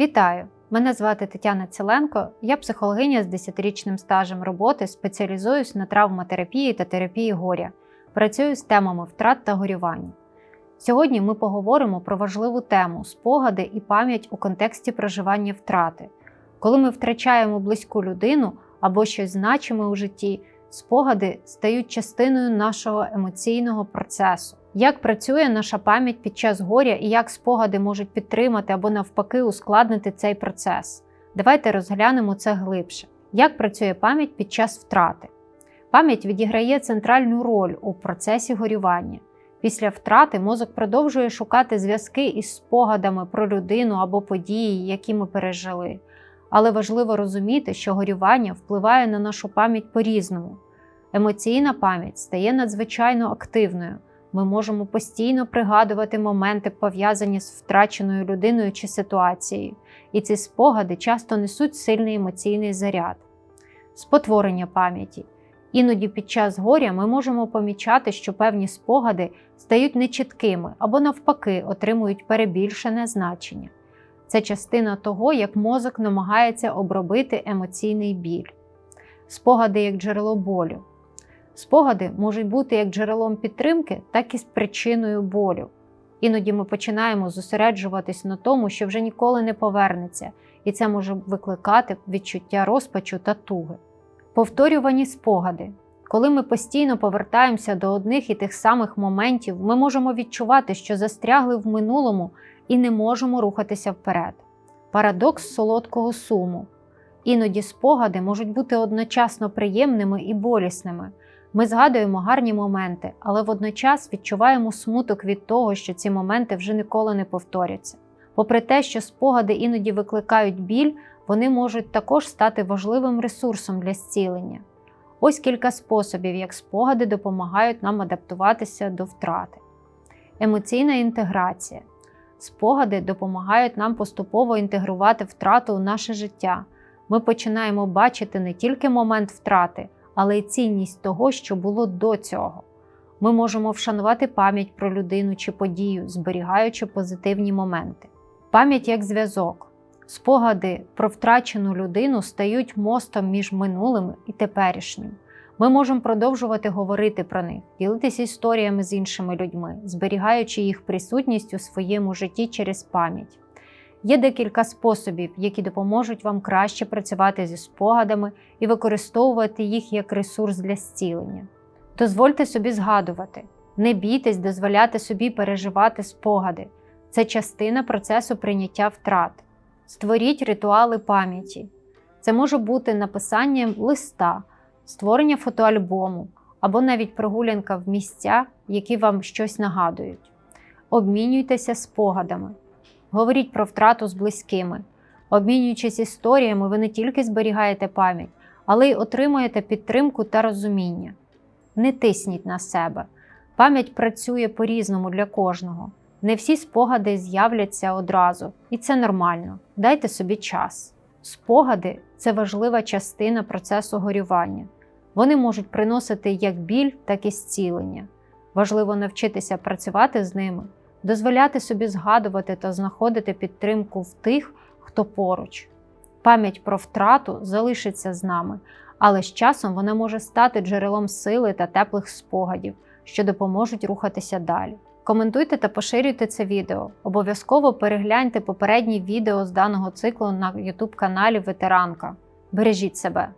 Вітаю! Мене звати Тетяна Ціленко, я психологиня з 10-річним стажем роботи, спеціалізуюсь на травматерапії та терапії горя. Працюю з темами втрат та горювання. Сьогодні ми поговоримо про важливу тему спогади і пам'ять у контексті проживання втрати. Коли ми втрачаємо близьку людину або щось значиме у житті, спогади стають частиною нашого емоційного процесу. Як працює наша пам'ять під час горя і як спогади можуть підтримати або навпаки ускладнити цей процес? Давайте розглянемо це глибше. Як працює пам'ять під час втрати? Пам'ять відіграє центральну роль у процесі горювання. Після втрати мозок продовжує шукати зв'язки із спогадами про людину або події, які ми пережили. Але важливо розуміти, що горювання впливає на нашу пам'ять по-різному. Емоційна пам'ять стає надзвичайно активною. Ми можемо постійно пригадувати моменти, пов'язані з втраченою людиною чи ситуацією, і ці спогади часто несуть сильний емоційний заряд. Спотворення пам'яті. Іноді під час горя ми можемо помічати, що певні спогади стають нечіткими або, навпаки, отримують перебільшене значення. Це частина того, як мозок намагається обробити емоційний біль. Спогади як джерело болю. Спогади можуть бути як джерелом підтримки, так і з причиною болю. Іноді ми починаємо зосереджуватись на тому, що вже ніколи не повернеться, і це може викликати відчуття розпачу та туги. Повторювані спогади. Коли ми постійно повертаємося до одних і тих самих моментів, ми можемо відчувати, що застрягли в минулому і не можемо рухатися вперед. Парадокс солодкого суму. Іноді спогади можуть бути одночасно приємними і болісними. Ми згадуємо гарні моменти, але водночас відчуваємо смуток від того, що ці моменти вже ніколи не повторяться. Попри те, що спогади іноді викликають біль, вони можуть також стати важливим ресурсом для зцілення. Ось кілька способів, як спогади допомагають нам адаптуватися до втрати. Емоційна інтеграція. Спогади допомагають нам поступово інтегрувати втрату у наше життя. Ми починаємо бачити не тільки момент втрати, але й цінність того, що було до цього. Ми можемо вшанувати пам'ять про людину чи подію, зберігаючи позитивні моменти. Пам'ять як зв'язок. Спогади про втрачену людину стають мостом між минулим і теперішнім. Ми можемо продовжувати говорити про них, ділитися історіями з іншими людьми, зберігаючи їх присутність у своєму житті через пам'ять. Є декілька способів, які допоможуть вам краще працювати зі спогадами і використовувати їх як ресурс для зцілення. Дозвольте собі згадувати, не бійтесь дозволяти собі переживати спогади. Це частина процесу прийняття втрат. Створіть ритуали пам'яті. Це може бути написання листа, створення фотоальбому або навіть прогулянка в місця, які вам щось нагадують. Обмінюйтеся спогадами. Говоріть про втрату з близькими. Обмінюючись історіями, ви не тільки зберігаєте пам'ять, але й отримуєте підтримку та розуміння. Не тисніть на себе. Пам'ять працює по-різному для кожного. Не всі спогади з'являться одразу, і це нормально. Дайте собі час. Спогади це важлива частина процесу горювання. Вони можуть приносити як біль, так і зцілення. Важливо навчитися працювати з ними, дозволяти собі згадувати та знаходити підтримку в тих, хто поруч. Пам'ять про втрату залишиться з нами, але з часом вона може стати джерелом сили та теплих спогадів, що допоможуть рухатися далі. Коментуйте та поширюйте це відео. Обов'язково перегляньте попередні відео з даного циклу на YouTube каналі Ветеранка. Бережіть себе!